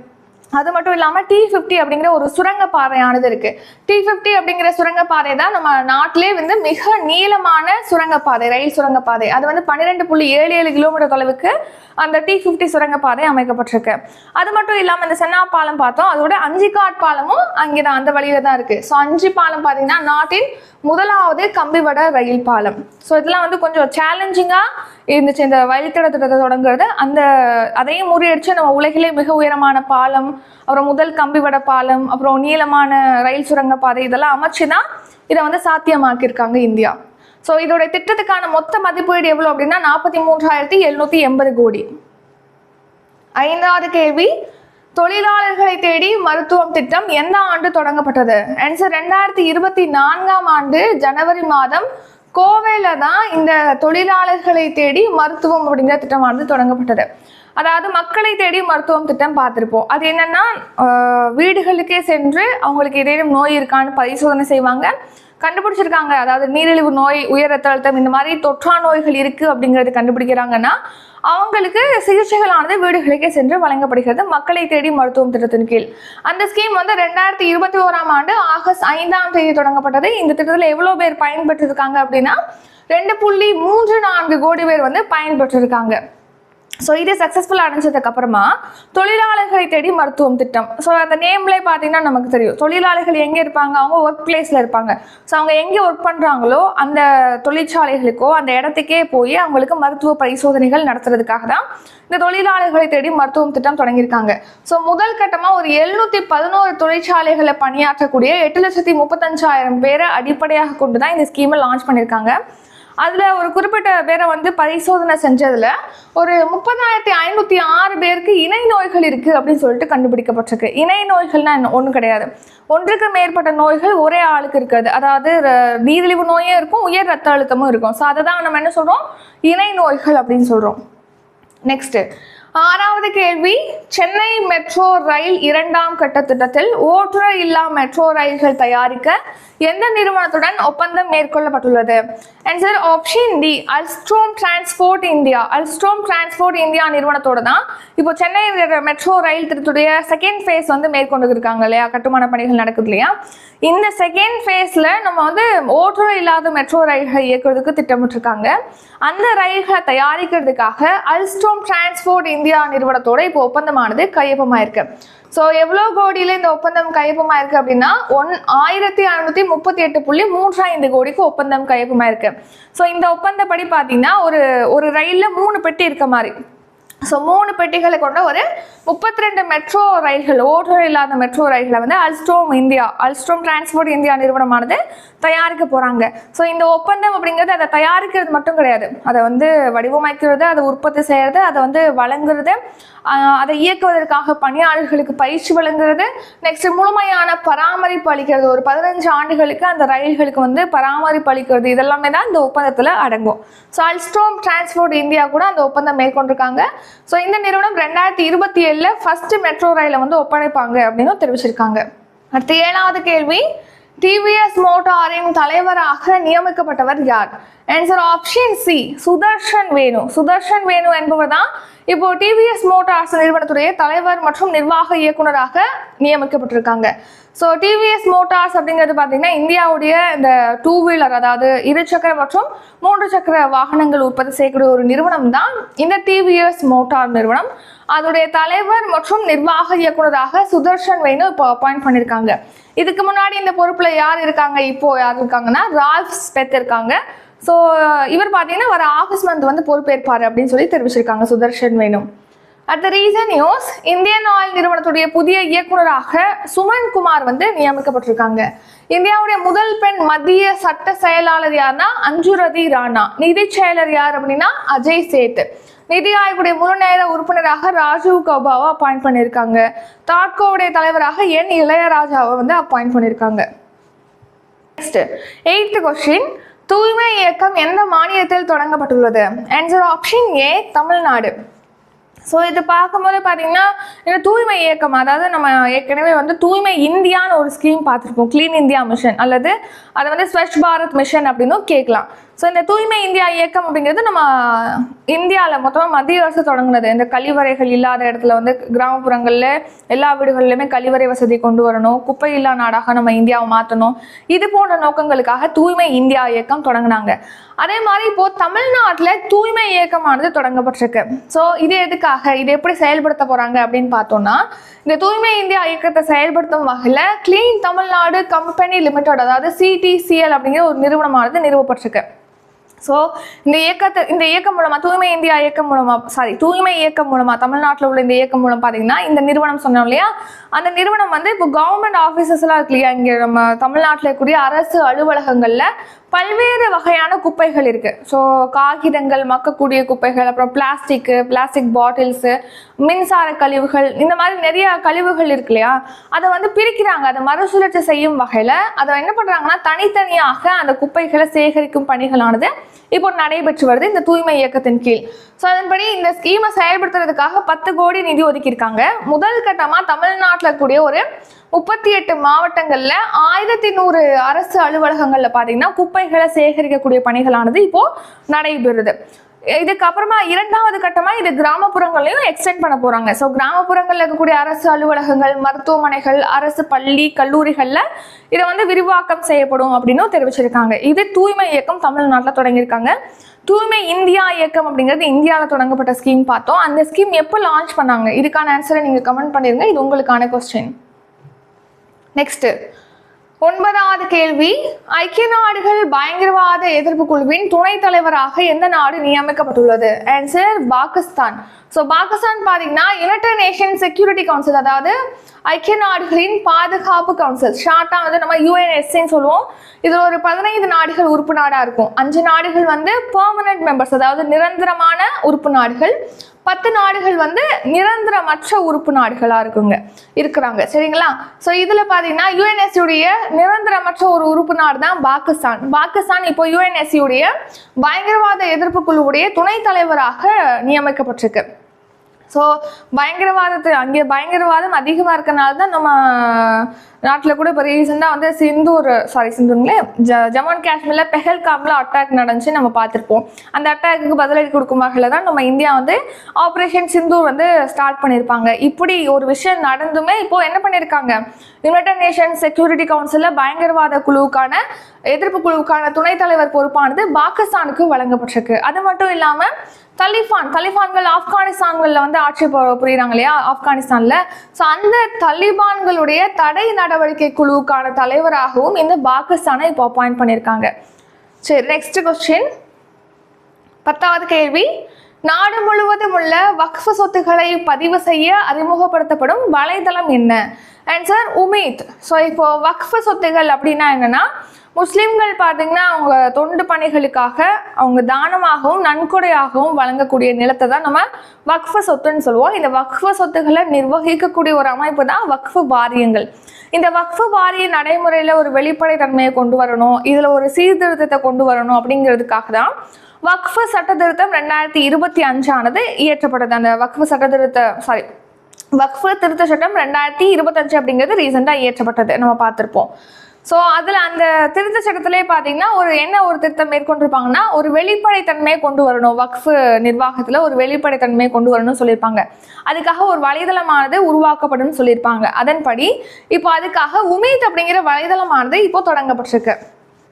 அது மட்டும் இல்லாமல் டி ஃபிஃப்டி அப்படிங்கிற ஒரு சுரங்கப்பாறையானது இருக்குது டி ஃபிஃப்டி அப்படிங்கிற சுரங்கப்பாதை தான் நம்ம நாட்டிலே வந்து மிக நீளமான சுரங்கப்பாதை ரயில் சுரங்கப்பாதை அது வந்து பன்னிரெண்டு புள்ளி ஏழு ஏழு கிலோமீட்டர் தொலைவுக்கு அந்த டி ஃபிஃப்டி சுரங்கப்பாதை அமைக்கப்பட்டிருக்கு. அது மட்டும் இல்லாமல் இந்த சென்னா பாலம் பார்த்தோம். அதோட அஞ்சிக்காட் பாலமும் அங்கே தான் அந்த வழியில் தான் இருக்குது ஸோ அஞ்சு பாலம் பார்த்தீங்கன்னா நாட்டின் முதலாவது கம்பிவட ரயில் பாலம். ஸோ இதெல்லாம் வந்து கொஞ்சம் சேலஞ்சிங்காக இருந்துச்சு. இந்த வழித்தட திட்டத்தை தொடங்குறது. அந்த அதையும் முறியடிச்சு நம்ம உலகிலே மிக உயரமான பாலம் அப்புறம் முதல் கம்பிவட பாலம் அப்புறம் நீளமான ரயில் சுரங்க பாதை இதெல்லாம் அமைச்சு தான் இதை வந்து சாத்தியமாக்கியிருக்காங்க இந்தியா. ஸோ இதோட திட்டத்துக்கான மொத்த மதிப்பீடு எவ்வளோ அப்படின்னா நாற்பத்தி மூன்றாயிரத்தி எழுநூற்றி எண்பது கோடி. ஐந்தாவது கேள்வி தொழிலாளர்களை தேடி மருத்துவம் திட்டம் எந்த ஆண்டு தொடங்கப்பட்டது? ஆன்சர் ரெண்டாயிரத்தி இருபத்தி நான்காம் ஆண்டு ஜனவரி மாதம் கோவையில தான் இந்த தொழிலாளர்களை தேடி மருத்துவம் அப்படிங்கிற திட்டமானது தொடங்கப்பட்டது. அதாவது மக்களை தேடி மருத்துவம் திட்டம் பார்த்துருப்போம். அது என்னன்னா வீடுகளுக்கே சென்று அவங்களுக்கு ஏதேனும் நோய் இருக்கான்னு பரிசோதனை செய்வாங்க. கண்டுபிடிச்சிருக்காங்க. அதாவது நீரிழிவு நோய் உயர் ரத்த அழுத்தம் இந்த மாதிரி தொற்றா நோய்கள் இருக்கு அப்படிங்கிறது கண்டுபிடிக்கிறாங்கன்னா அவங்களுக்கு சிகிச்சைகளானது வீடுகளுக்கே சென்று வழங்கப்படுகிறது. மக்களை தேடி மருத்துவம் திட்டத்தின் கீழ். அந்த ஸ்கீம் வந்து ரெண்டாயிரத்தி இருபத்தி ஓராம் ஆண்டு ஆகஸ்ட் ஐந்தாம் தேதி தொடங்கப்பட்டது. இந்த திட்டத்தில் எவ்வளோ பேர் பயன்பெற்றிருக்காங்க அப்படின்னா ரெண்டு புள்ளி மூன்று நான்கு கோடி பேர் வந்து பயன்பெற்றிருக்காங்க. ஸோ இது சக்ஸஸ்ஃபுல் அடைஞ்சதுக்கு அப்புறமா தொழிலாளர்களை தேடி மருத்துவம் திட்டம். ஸோ அந்த நேம்லேயே பார்த்தீங்கன்னா நமக்கு தெரியும். தொழிலாளர்கள் எங்கே இருப்பாங்க? அவங்க ஒர்க் பிளேஸில் இருப்பாங்க. ஸோ அவங்க எங்கே ஒர்க் பண்ணுறாங்களோ அந்த தொழிற்சாலைகளுக்கோ அந்த இடத்துக்கே போய் அவங்களுக்கு மருத்துவ பரிசோதனைகள் நடத்துறதுக்காக தான் இந்த தொழிலாளர்களை தேடி மருத்துவம் திட்டம் தொடங்கியிருக்காங்க. ஸோ முதல் கட்டமாக ஒரு எழுநூற்றி பதினோரு தொழிற்சாலைகளில் பணியாற்றக்கூடிய எட்டு லட்சத்தி முப்பத்தஞ்சாயிரம் பேரை அடிப்படையாக கொண்டு தான் இந்த ஸ்கீமை லான்ச் பண்ணியிருக்காங்க. அதில் ஒரு குறிப்பிட்ட பேரை வந்து பரிசோதனை செஞ்சதில் ஒரு முப்பதாயிரத்தி ஐநூற்றி ஆறு பேருக்கு இணை நோய்கள் இருக்குது அப்படின்னு சொல்லிட்டு கண்டுபிடிக்கப்பட்டிருக்கு. இணை நோய்கள்னால் என்ன? ஒன்றும் கிடையாது. ஒன்றுக்கு மேற்பட்ட நோய்கள் ஒரே ஆளுக்கு இருக்கிறது. அதாவது நீரிழிவு நோயும் இருக்கும் உயர் ரத்த அழுத்தமும் இருக்கும். ஸோ அதை தான் நம்ம என்ன சொல்கிறோம் இணை நோய்கள் அப்படின்னு சொல்கிறோம் நெக்ஸ்ட்டு ஆறாவது கேள்வி சென்னை மெட்ரோ ரயில் இரண்டாம் கட்ட திட்டத்தில் ஓட்டுநர் இல்லா மெட்ரோ ரயில்கள் தயாரிக்க எந்த நிறுவனத்துடன் ஒப்பந்தம் மேற்கொள்ளப்பட்டுள்ளது? Answer option D Alstom transport India Alstom transport India நிறுவனத்தோட தான் இப்போ சென்னை மெட்ரோ ரயில் திட்டத்துடைய செகண்ட் ஃபேஸ் வந்து மேற்கொண்டு இருக்காங்க இல்லையா? கட்டுமான பணிகள் நடக்குது இல்லையா? இந்த செகண்ட் ஃபேஸில் நம்ம வந்து ஓட்டுநர் இல்லாத மெட்ரோ ரயில்களை இயக்குறதுக்கு திட்டமிட்டிருக்காங்க. அந்த ரயில்களை தயாரிக்கிறதுக்காக அல்ஸ்ட்ரோம் டிரான்ஸ்போர்ட் இந்தியா நிறுவனத்தோட இப்போ ஒப்பந்தமானது கையொப்பமாயிருக்கு. ஸோ எவ்வளோ கோடியில் இந்த ஒப்பந்தம் கையொப்பமாயிருக்கு அப்படின்னா ஒன் ஆயிரத்தி அறுநூத்தி முப்பத்தி எட்டு புள்ளி மூன்று ஐந்து கோடிக்கு ஒப்பந்தம் கையொப்பமாயிருக்கு. ஸோ இந்த ஒப்பந்தப்படி பார்த்தீங்கன்னா ஒரு ஒரு ரயிலில் மூணு பெட்டி இருக்க மாதிரி. ஸோ மூணு பெட்டிகளை கொண்ட ஒரு முப்பத்தி ரெண்டு மெட்ரோ ரயில்கள் ஓட்டுநர் இல்லாத மெட்ரோ ரயில்களை வந்து Alstom India Alstom transport India நிறுவனமானது தயாரிக்க போகிறாங்க ஸோ இந்த ஒப்பந்தம் அப்படிங்கிறது அதை தயாரிக்கிறது மட்டும் கிடையாது. அதை வந்து வடிவமைக்கிறது அதை உற்பத்தி செய்கிறது அதை வந்து வழங்குறது அதை இயக்குவதற்காக பணியாளர்களுக்கு பயிற்சி வழங்குறது நெக்ஸ்ட் முழுமையான பராமரிப்பு அளிக்கிறது. ஒரு பதினஞ்சு ஆண்டுகளுக்கு அந்த ரயில்களுக்கு வந்து பராமரிப்பு அளிக்கிறது. இதெல்லாமே தான் இந்த ஒப்பந்தத்தில் அடங்கும். ஸோ அல்ஸ்ட்ரோம் டிரான்ஸ்போர்ட் இந்தியா கூட அந்த ஒப்பந்தம் மேற்கொண்டிருக்காங்க. ஸோ இந்த நிறுவனம் ரெண்டாயிரத்தி இருபத்தி ஏழில் ஃபர்ஸ்ட் மெட்ரோ ரயிலை வந்து ஒப்படைப்பாங்க அப்படின்னு தெரிவிச்சிருக்காங்க. அடுத்து ஏழாவது கேள்வி டிவிஎஸ் மோட்டாரின் தலைவராக நியமிக்கப்பட்டவர் யார்? Answer option C Sudarshan Venu. Sudarshan Venu என்பவர் தான் இப்போ டிவிஎஸ் மோட்டார்ஸ் நிறுவனத்துடைய தலைவர் மற்றும் நிர்வாக இயக்குனராக நியமிக்கப்பட்டிருக்காங்க. ஸோ டிவிஎஸ் மோட்டார்ஸ் அப்படிங்கிறது பார்த்தீங்கன்னா இந்தியாவுடைய இந்த டூ வீலர் அதாவது இருசக்கர மற்றும் மூன்று சக்கர வாகனங்கள் உற்பத்தி செய்யக்கூடிய ஒரு நிறுவனம் தான் இந்த டிவிஎஸ் மோட்டார் நிறுவனம். அதோடைய தலைவர் மற்றும் நிர்வாக இயக்குனராக சுதர்ஷன் வேணு இப்போ அப்பாயிண்ட் பண்ணியிருக்காங்க இதுக்கு முன்னாடி இந்த பொறுப்பில் யார் இருக்காங்க இப்போ யார் இருக்காங்கன்னா ரால்ஃப் ஸ்பெத் இருக்காங்க. ஸோ இவர் பார்த்தீங்கன்னா வர ஆகஸ்ட் மந்த் வந்து பொறுப்பேற்பார் அப்படின்னு சொல்லி தெரிவிச்சிருக்காங்க சுதர்ஷன் வேணும் at the recent news Indian oil நிறுவனத்துடைய புதிய இயக்குனராக சுமன் குமார் வந்து நியமிக்கப்பட்டிருக்காங்க. இந்தியாவுடைய முதல் பெண் மத்திய சட்ட செயலாளர் யாருன்னா அஞ்சுரதி ராணா. நிதி செயலர் யார் அப்படின்னா அஜய் சேத் நிதி ஆயோகுடைய முழு நேர உறுப்பினராக ராஜீவ் கௌபாவை அப்பாயிண்ட் பண்ணியிருக்காங்க. தாட்கோவுடைய தலைவராக என் இளையராஜாவை வந்து அப்பாயிண்ட் பண்ணியிருக்காங்க. நெக்ஸ்ட் எயித்து கொஸ்டின் தூய்மை இயக்கம் எந்த மாநிலத்தில் தொடங்கப்பட்டுள்ளது? Answer option A Tamil Nadu. So இது பார்க்கும்போது பார்த்தீங்கன்னா இந்த தூய்மை இயக்கம். அதாவது நம்ம ஏற்கனவே வந்து தூய்மை இந்தியான்னு ஒரு ஸ்கீம் பார்த்துருப்போம் க்ளீன் இந்தியா மிஷன் அல்லது அதை வந்து ஸ்வச் பாரத் மிஷன் அப்படின்னும் கேட்கலாம். ஸோ இந்த தூய்மை இந்தியா இயக்கம் அப்படிங்கிறது நம்ம இந்தியாவில் மொத்தமாக மத்திய அரசு தொடங்கினது. இந்த கழிவறைகள் இல்லாத இடத்துல வந்து கிராமப்புறங்களில் எல்லா வீடுகள்லையுமே கழிவறை வசதி கொண்டு வரணும். குப்பை இல்லா நாடாக நம்ம இந்தியாவை மாற்றணும் இது போன்ற நோக்கங்களுக்காக தூய்மை இந்தியா இயக்கம் தொடங்கினாங்க. அதே மாதிரி இப்போது தமிழ்நாட்டில் தூய்மை இயக்கமானது தொடங்கப்பட்டிருக்கு. ஸோ இது எதுக்காக? இது எப்படி செயல்படுத்த போகிறாங்க அப்படின்னு பார்த்தோம்னா இந்த தூய்மை இந்தியா இயக்கத்தை செயல்படுத்தும் வகையில் க்ளீன் தமிழ்நாடு கம்பெனி லிமிடெட் அதாவது சிடிசிஎல் அப்படிங்கிற ஒரு நிறுவனமானது நிறுவப்பட்டிருக்கு. ஸோ இந்த இயக்கத்தை இந்த இயக்கம் மூலமாக தூய்மை இந்தியா இயக்கம் மூலமாக சாரி தூய்மை இயக்கம் மூலமாக தமிழ்நாட்டில் உள்ள இந்த இயக்கம் மூலம் பார்த்தீங்கன்னா இந்த நிறுவனம் சொன்னோம் இல்லையா? அந்த நிறுவனம் வந்து இப்போ கவர்மெண்ட் ஆஃபீஸஸ்லாம் இருக்கு இல்லையா? இங்கே நம்ம தமிழ்நாட்டில் இருக்கக்கூடிய அரசு அலுவலகங்களில் பல்வேறு வகையான குப்பைகள் இருக்கு. ஸோ காகிதங்கள் மக்கக்கூடிய குப்பைகள் அப்புறம் பிளாஸ்டிக்கு பிளாஸ்டிக் பாட்டில்ஸு மின்சார கழிவுகள் இந்த மாதிரி நிறைய கழிவுகள் இருக்கு இல்லையா? அதை வந்து பிரிக்கிறாங்க. அதை மறுசுழற்சி செய்யும் வகையில் அதை என்ன பண்ணுறாங்கன்னா தனித்தனியாக அந்த குப்பைகளை சேகரிக்கும் பணிகளானது இப்போ நடைபெற்று வருது இந்த தூய்மை இயக்கத்தின் கீழ். ஸோ அதன்படி இந்த ஸ்கீமை செயல்படுத்துறதுக்காக பத்து கோடி நிதி ஒதுக்கியிருக்காங்க. முதல் கட்டமாக தமிழ்நாட்டில் கூடிய ஒரு முப்பத்தி எட்டு மாவட்டங்களில் ஆயிரத்தி நூறு அரசு அலுவலகங்களில் பார்த்தீங்கன்னா குப்பைகளை சேகரிக்கக்கூடிய பணிகளானது இப்போ நடைபெறுது. இதுக்கப்புறமா இரண்டாவது கட்டமா இது கிராமப்புறங்களையும் எக்ஸ்டெண்ட் பண்ண போறாங்க. ஸோ கிராமப்புறங்கள்ல இருக்கக்கூடிய அரசு அலுவலகங்கள் மருத்துவமனைகள் அரசு பள்ளி கல்லூரிகள்ல இதை வந்து விரிவாக்கம் செய்யப்படும் அப்படின்னு தெரிவிச்சிருக்காங்க. இது தூய்மை இயக்கம் தமிழ்நாட்டில் தொடங்கியிருக்காங்க. தூய்மை இந்தியா இயக்கம் அப்படிங்கிறது இந்தியாவில் தொடங்கப்பட்ட ஸ்கீம் பார்த்தோம். அந்த ஸ்கீம் எப்போ லான்ச் பண்ணாங்க? இதுக்கான ஆன்சரை நீங்கள் கமெண்ட் பண்ணிருங்க. இது உங்களுக்கான கொஸ்டின் நெக்ஸ்ட் ஒன்பதாவது கேள்வி. ஐக்கிய நாடுகள் பயங்கரவாத எதிர்ப்பு குழுவின் துணைத் தலைவராக எந்த நாடு நியமிக்கப்பட்டுள்ளது? ஆன்சர் பாகிஸ்தான். ஸோ பாகிஸ்தான் பார்த்தீங்கன்னா யுனைடெட் நேஷன் செக்யூரிட்டி கவுன்சில் அதாவது ஐக்கிய நாடுகளின் பாதுகாப்பு கவுன்சில் ஷார்ட்டாக வந்து நம்ம யூஎன்எஸ்சின்னு சொல்லுவோம். இதில் ஒரு பதினைந்து நாடுகள் உறுப்பு நாடாக இருக்கும். அஞ்சு நாடுகள் வந்து பெர்மனன்ட் மெம்பர்ஸ் அதாவது நிரந்தரமான உறுப்பு நாடுகள். பத்து நாடுகள் வந்து நிரந்தரமற்ற உறுப்பு நாடுகளாக இருக்குங்க இருக்கிறாங்க. சரிங்களா? ஸோ இதில் பார்த்தீங்கன்னா யுஎன்எஸ்சியுடைய நிரந்தரமற்ற ஒரு உறுப்பு நாடு தான் பாகிஸ்தான். பாகிஸ்தான் இப்போ யூஎன்எஸ்சியுடைய பயங்கரவாத எதிர்ப்பு குழுவுடைய துணைத் தலைவராக நியமிக்கப்பட்டிருக்கு. ஸோ பயங்கரவாதத்தை அங்கே பயங்கரவாதம் அதிகமாக இருக்கனால தான் நம்ம நாட்டில் கூட இப்போ ரீசெண்டாக வந்து சிந்தூர் சாரி சிந்தூர்ங்களே ஜ ஜம்மு அண்ட் காஷ்மீரில் பெஹல்காமில் அட்டாக் நடந்துச்சு நம்ம பார்த்துருப்போம். அந்த அட்டாக்கு பதிலடி கொடுக்கும் வகையில் தான் நம்ம இந்தியா வந்து ஆப்ரேஷன் சிந்தூர் வந்து ஸ்டார்ட் பண்ணியிருப்பாங்க இப்படி ஒரு விஷயம் நடந்துமே இப்போ என்ன பண்ணியிருக்காங்க யுனைடெட் நேஷன் செக்யூரிட்டி கவுன்சிலில் பயங்கரவாத குழுவுக்கான எதிர்ப்பு குழுவுக்கான துணைத் தலைவர் பொறுப்பானது பாகிஸ்தானுக்கு வழங்கப்பட்டிருக்கு. அது மட்டும் இல்லாமல் தலிபான் தலிபான்கள் ஆப்கானிஸ்தான்களில் வந்து ஆட்சி புரியுறாங்க இல்லையா? ஆப்கானிஸ்தானில். ஸோ அந்த தலிபான்களுடைய தடை நடவடிக்கை குழுவுக்கான தலைவராகவும் இந்த பாகிஸ்தானை இப்போ அப்பாயிண்ட் பண்ணியிருக்காங்க. சரி நெக்ஸ்ட் கொஸ்டின் பத்தாவது கேள்வி. நாடு முழுவதும் உள்ள வக்ஃப சொத்துக்களை பதிவு செய்ய அறிமுகப்படுத்தப்படும் வலைதளம் என்ன? ஆன்சர் உமீத். ஸோ இப்போ வக்ஃப சொத்துகள் அப்படின்னா என்னன்னா முஸ்லீம்கள் பார்த்தீங்கன்னா அவங்க தொண்டு பணிகளுக்காக அவங்க தானமாகவும் நன்கொடையாகவும் வழங்கக்கூடிய நிலத்தை தான் நம்ம வக்ஃப சொத்துன்னு சொல்லுவோம். இந்த வக்ஃப சொத்துக்களை நிர்வகிக்கக்கூடிய ஒரு அமைப்பு தான் வக்ஃப் வாரியங்கள். இந்த வக்ஃபு வாரிய நடைமுறையில் ஒரு வெளிப்படைத்தன்மையை கொண்டு வரணும். இதில் ஒரு சீர்திருத்தத்தை கொண்டு வரணும் அப்படிங்கிறதுக்காக தான் வக்ஃபு சட்ட திருத்தம் ரெண்டாயிரத்தி இருபத்தி அஞ்சானது இயற்றப்பட்டது. அந்த வக்ஃபு சட்டத்திருத்த சாரி வக்ஃபு திருத்த சட்டம் ரெண்டாயிரத்தி இருபத்தஞ்சு அப்படிங்கிறது ரீசெண்டாக இயற்றப்பட்டது. நம்ம பார்த்துருப்போம். ஸோ அதில் அந்த திருத்த சட்டத்திலே பார்த்தீங்கன்னா ஒரு என்ன ஒரு திருத்தம் மேற்கொண்டிருப்பாங்கன்னா ஒரு வெளிப்படைத்தன்மையை கொண்டு வரணும். வக்ஃப் நிர்வாகத்தில் ஒரு வெளிப்படைத்தன்மையை கொண்டு வரணும்னு சொல்லியிருப்பாங்க. அதுக்காக ஒரு வலைதளமானது உருவாக்கப்படும் சொல்லியிருப்பாங்க. அதன்படி இப்போ அதுக்காக உமீத் அப்படிங்கிற வலைதளமானது இப்போ தொடங்கப்பட்டிருக்கு.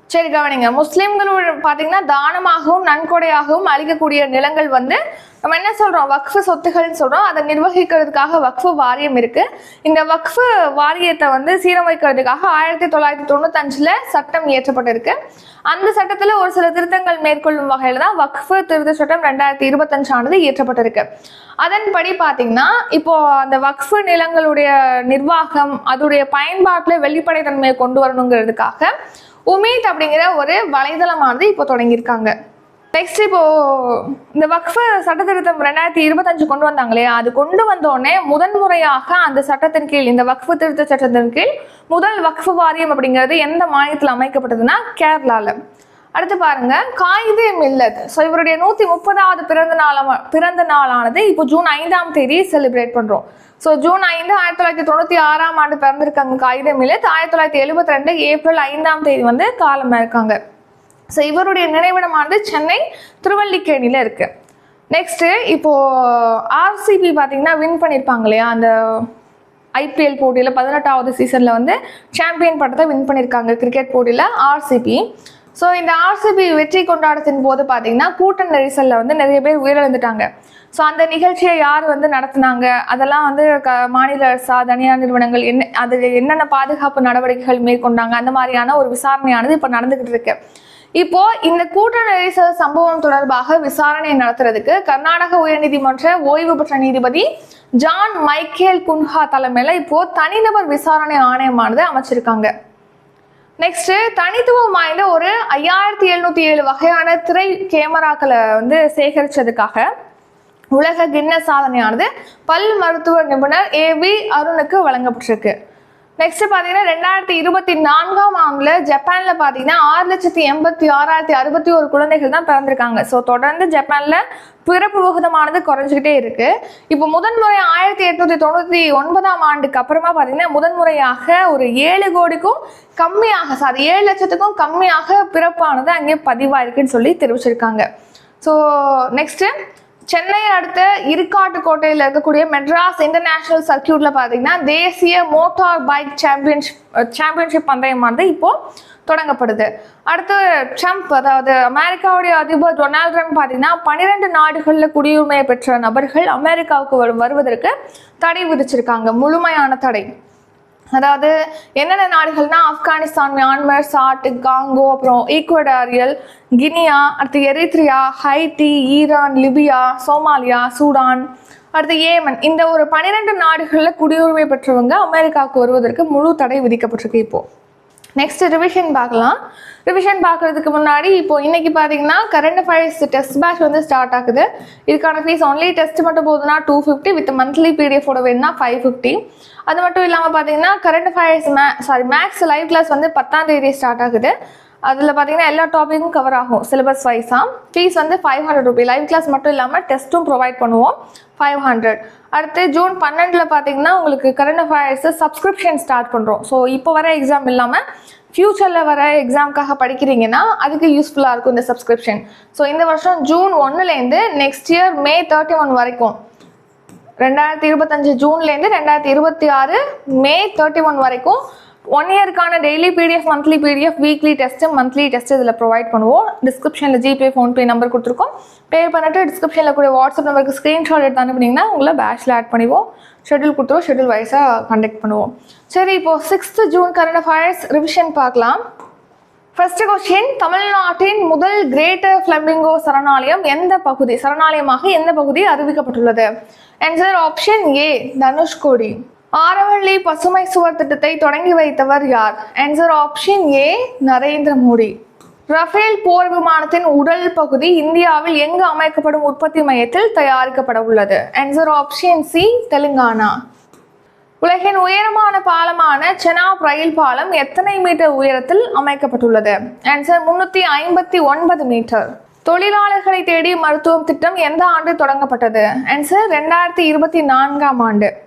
சரி கவனிங்க. முஸ்லிம்களோட பார்த்தீங்கன்னா தானமாகவும் நன்கொடையாகவும் அளிக்கக்கூடிய நிலங்கள் வந்து நம்ம என்ன சொல்கிறோம் வக்ஃபு சொத்துகள்னு சொல்கிறோம் அதை நிர்வகிக்கிறதுக்காக வக்ஃபு வாரியம் இருக்குது இந்த வக்ஃபு வாரியத்தை வந்து சீரமைக்கிறதுக்காக ஆயிரத்தி தொள்ளாயிரத்தி தொண்ணூத்தஞ்சில் சட்டம் இயற்றப்பட்டிருக்கு. அந்த சட்டத்தில் ஒரு சில திருத்தங்கள் மேற்கொள்ளும் வகையில் தான் வக்ஃபு திருத்த சட்டம் ரெண்டாயிரத்தி இருபத்தஞ்சானது இயற்றப்பட்டிருக்கு. அதன்படி பார்த்தீங்கன்னா இப்போ அந்த வக்ஃபு நிலங்களுடைய நிர்வாகம் அதோடைய பயன்பாட்டில் வெளிப்படைத்தன்மையை கொண்டு வரணுங்கிறதுக்காக உமீத் அப்படிங்கிற ஒரு வலைதளமானது இப்போ தொடங்கியிருக்காங்க. நெக்ஸ்ட் இப்போ இந்த வக்ஃப சட்டத்திருத்தம் ரெண்டாயிரத்தி இருபத்தஞ்சு கொண்டு வந்தாங்க இல்லையா அது கொண்டு வந்தோடனே முதன்முறையாக அந்த சட்டத்தின் கீழ் இந்த வக்ஃபு திருத்த சட்டத்தின் கீழ் முதல் வக்ஃபு வாரியம் அப்படிங்கிறது எந்த மாநிலத்தில் அமைக்கப்பட்டதுன்னா கேரளாவில் அடுத்து பாருங்க காயிதே மில்லத் ஸோ இவருடைய நூத்தி முப்பதாவது பிறந்த நாள் பிறந்த நாளானது இப்போ ஜூன் ஐந்தாம் தேதி செலிப்ரேட் பண்றோம். ஸோ ஜூன் ஐந்து ஆயிரத்தி தொள்ளாயிரத்தி தொண்ணூற்றி ஆறாம் ஆண்டு பிறந்திருக்காங்க காயிதே மில்லத் ஆயிரத்தி தொள்ளாயிரத்தி எழுபத்தி ரெண்டு ஏப்ரல் ஐந்தாம் தேதி வந்து காலமாக இருக்காங்க ஸோ இவருடைய நினைவிடமானது சென்னை திருவல்லிக்கேணியில் இருக்குது நெக்ஸ்ட்டு இப்போ ஆர்சிபி பார்த்தீங்கன்னா வின் பண்ணியிருப்பாங்க இல்லையா? அந்த ஐபிஎல் போட்டியில் பதினெட்டாவது சீசனில் வந்து சாம்பியன் பட்டத்தை வின் பண்ணியிருக்காங்க கிரிக்கெட் போட்டியில் ஆர்சிபி ஸோ இந்த ஆர்சிபி வெற்றி கொண்டாடத்தின் போது பார்த்தீங்கன்னா கூட்ட நெரிசலில் வந்து நிறைய பேர் உயிரிழந்துட்டாங்க. ஸோ அந்த நிகழ்ச்சியை யார் வந்து நடத்தினாங்க? அதெல்லாம் வந்து க மாநில அரசா தனியார் நிறுவனங்கள் என்ன அது என்னென்ன பாதுகாப்பு நடவடிக்கைகள் மேற்கொண்டாங்க? அந்த மாதிரியான ஒரு விசாரணையானது இப்போ நடந்துக்கிட்டு இருக்கு. இப்போ இந்த கூட்ட நெரிசல் சம்பவம் தொடர்பாக விசாரணை நடத்துறதுக்கு கர்நாடக உயர்நீதிமன்ற ஓய்வு பெற்ற நீதிபதி ஜான் மைக்கேல் குன்ஹா தலைமையில இப்போ தனிநபர் விசாரணை ஆணையமானது அமைச்சிருக்காங்க. நெக்ஸ்ட் தனித்துவம் வாய்ந்த ஒரு ஐயாயிரத்தி எழுநூத்தி ஏழு வகையான திரை கேமராக்களை வந்து சேகரிச்சதுக்காக உலக கின்னஸ் சாதனையானது பல் மருத்துவ நிபுணர் ஏ வி அருணுக்கு வழங்கப்பட்டிருக்கு. நெக்ஸ்ட் பார்த்தீங்கன்னா ரெண்டாயிரத்தி இருபத்தி நான்காம் ஆண்டுல ஜப்பான்ல பார்த்தீங்கன்னா ஆறு லட்சத்தி எண்பத்தி ஆறாயிரத்தி அறுபத்தி ஒரு குழந்தைகள் தான் பிறந்திருக்காங்க. ஸோ தொடர்ந்து ஜப்பான்ல பிறப்பு விகிதமானது குறைஞ்சிக்கிட்டே இருக்கு. இப்போ முதன்முறை ஆயிரத்தி எட்நூத்தி தொண்ணூத்தி ஒன்பதாம் ஆண்டுக்கு அப்புறமா பார்த்தீங்கன்னா முதன்முறையாக ஒரு ஏழு கோடிக்கும் கம்மியாக சாரி ஏழு லட்சத்துக்கும் கம்மியாக பிறப்பானது அங்கே பதிவாயிருக்குன்னு சொல்லி தெரிவிச்சிருக்காங்க. ஸோ நெக்ஸ்ட்டு சென்னை அடுத்த இருக்காட்டுக்கோட்டையில் இருக்கக்கூடிய மெட்ராஸ் இன்டர்நேஷனல் சர்க்கியூட்ல பார்த்தீங்கன்னா தேசிய மோட்டார் பைக் சாம்பியன்ஷிப் சாம்பியன்ஷிப் பந்தயமானது இப்போ தொடங்கப்படுது. அடுத்து ட்ரம்ப் அதாவது அமெரிக்காவுடைய அதிபர் டொனால்ட் ட்ரம்ப் பார்த்தீங்கன்னா பன்னிரெண்டு நாடுகளில் குடியுரிமை பெற்ற நபர்கள் அமெரிக்காவுக்கு வரு- வருவதற்கு தடை விதிச்சிருக்காங்க. முழுமையான தடை. அதாவது என்னென்ன நாடுகள்னா ஆப்கானிஸ்தான் மியான்மர் சாட் காங்கோ அப்புறம் ஈக்குவடாரியல் கினியா அடுத்து Eritrea Haiti Iran Libya Somalia Sudan அடுத்து ஏமன். இந்த ஒரு பன்னிரெண்டு நாடுகளில் குடியுரிமை பெற்றவங்க அமெரிக்காவுக்கு வருவதற்கு முழு தடை விதிக்கப்பட்டிருக்கு இப்போது நெக்ஸ்ட் ரிவிஷன் பார்க்கலாம். ரிவிஷன் பார்க்கறதுக்கு முன்னாடி இப்போ இன்றைக்கி பார்த்தீங்கன்னா கரண்ட் அஃபேர்ஸ் டெஸ்ட் பேட்ச் வந்து ஸ்டார்ட் ஆகுது. இதுக்கான ஃபீஸ் ஒன்லி டெஸ்ட் மட்டும் போதுன்னா டூ ஃபிஃப்டி வித் மந்த்லி பிடிஎஃபோட வேணும்னா ஃபைவ் ஃபிஃப்டி அது மட்டும் இல்லாமல் பார்த்தீங்கன்னா current affairs May sorry maths live class வந்து பத்தாம் தேதி ஸ்டார்ட் ஆகுது. அதில் பார்த்தீங்கன்னா எல்லா டாப்பிக்கும் கவர் ஆகும். சிலபஸ் வைஸாக ஃபீஸ் வந்து five hundred rupee live class மட்டும் இல்லாமல் டெஸ்ட்டும் ப்ரொவைட் பண்ணுவோம். ஃபைவ் ஹண்ட்ரட் அடுத்து ஜூன் பன்னெண்டில் பார்த்தீங்கன்னா உங்களுக்கு கரண்ட் அஃபேர்ஸ் சப்ஸ்கிரிப்ஷன் ஸ்டார்ட் பண்ணுறோம் ஸோ இப்போ வர எக்ஸாம் இல்லாமல் ஃப்யூச்சரில் வர எக்ஸாம்க்காக படிக்கிறீங்கன்னா அதுக்கு யூஸ்ஃபுல்லாக இருக்கும் இந்த சப்ஸ்கிரிப்ஷன் ஸோ இந்த வருஷம் ஜூன் ஒன்றுலேருந்து next year May thirty one வரைக்கும். ரெண்டாயிரத்தி இருபத்தஞ்சு ஜூன்லேருந்து ரெண்டாயிரத்தி இருபத்தி ஆறு மே தேர்ட்டி ஒன் வரைக்கும் one இயருக்கான daily PDF monthly PDF weekly test monthly test இதில் ப்ரொவைட் பண்ணுவோம். டிஸ்கிரிப்ஷனில் ஜிபே ஃபோன்பே நம்பர் கொடுத்துருக்கோம். பே பண்ணிட்டு டிஸ்கிரிப்ஷனில் கூட வாட்ஸ்அப் நம்பருக்கு ஸ்க்ரீன்ஷாட் எடுத்து அனுப்புனீங்கன்னா உங்களை பேட்சில் ஆட் பண்ணிவோம் ஷெட்யூல் கொடுத்துருவோம் ஷெட்யூல் வைஸாக கண்டக்ட் பண்ணுவோம். சரி இப்போது sixth June current affairs revision பார்க்கலாம். ஃபர்ஸ்ட் கொஸ்டின் தமிழ்நாட்டின் முதல் கிரேட்டர் ஃபிளமிங்கோ சரணாலயம் எந்த பகுதி? சரணாலயமாக எந்த பகுதி அறிவிக்கப்பட்டுள்ளது? Answer option A Dhanushkodi Aravalli பசுமை சுவர் திட்டத்தை தொடங்கி வைத்தவர் யார்? Answer option A Narendra Modi. Rafale போர் விமானத்தின் உடல் பகுதி இந்தியாவில் எங்கு அமைக்கப்படும் உற்பத்தி மையத்தில் தயாரிக்கப்பட உள்ளது? Answer option C Telangana. உலகின் உயரமான பாலமான செனாப் ரயில் பாலம் எத்தனை மீட்டர் உயரத்தில் அமைக்கப்பட்டுள்ளது? ஆன்சர் முன்னூத்தி ஐம்பத்தி ஒன்பது மீட்டர். தொழிலாளர்களை தேடி மருத்துவம் திட்டம் எந்த ஆண்டு தொடங்கப்பட்டது? ஆன்சர் ரெண்டாயிரத்தி இருபத்தி நான்காம் ஆண்டு.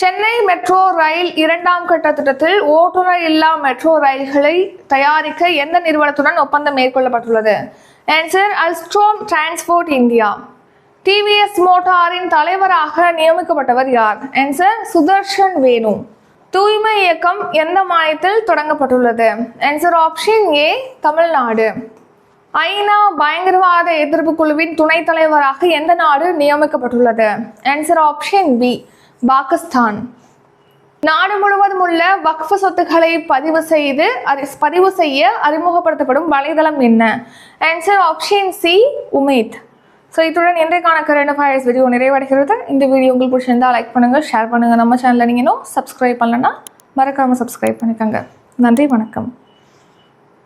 சென்னை மெட்ரோ ரயில் இரண்டாம் கட்ட திட்டத்தில் ஓட்டுநர் இல்லா மெட்ரோ ரயில்களை தயாரிக்க எந்த நிறுவனத்துடன் ஒப்பந்தம் மேற்கொள்ளப்பட்டுள்ளது? Answer Alstom transport India TVS மோட்டாரின் தலைவராக நியமிக்கப்பட்டவர் யார்? ஆன்சர் சுதர்ஷன் வேணு தூய்மை இயக்கம் எந்த மாநிலத்தில் தொடங்கப்பட்டுள்ளது? Answer option A Tamil Nadu. ஐநா பயங்கரவாத எதிர்ப்பு குழுவின் துணைத் தலைவராக எந்த நாடு நியமிக்கப்பட்டுள்ளது? Answer option B Pakistan. நாடு முழுவதும் உள்ள வக்ஃபு சொத்துக்களை பதிவு செய்து அறி- பதிவு செய்ய அறிமுகப்படுத்தப்படும் வலைதளம் என்ன? Answer option C Umeed so இத்துடன் இன்றைக்கான கரண்ட் அஃபேர்ஸ் வீடியோ நிறைவடைகிறது. இந்த வீடியோ உங்களுக்கு பிடிச்சிருந்தால் லைக் பண்ணுங்கள் ஷேர் பண்ணுங்கள் நம்ம சேனலில் நீங்கள் இன்னும் சப்ஸ்கிரைப் பண்ணலன்னா மறக்காமல் சப்ஸ்கிரைப் பண்ணிக்கோங்க. நன்றி வணக்கம்.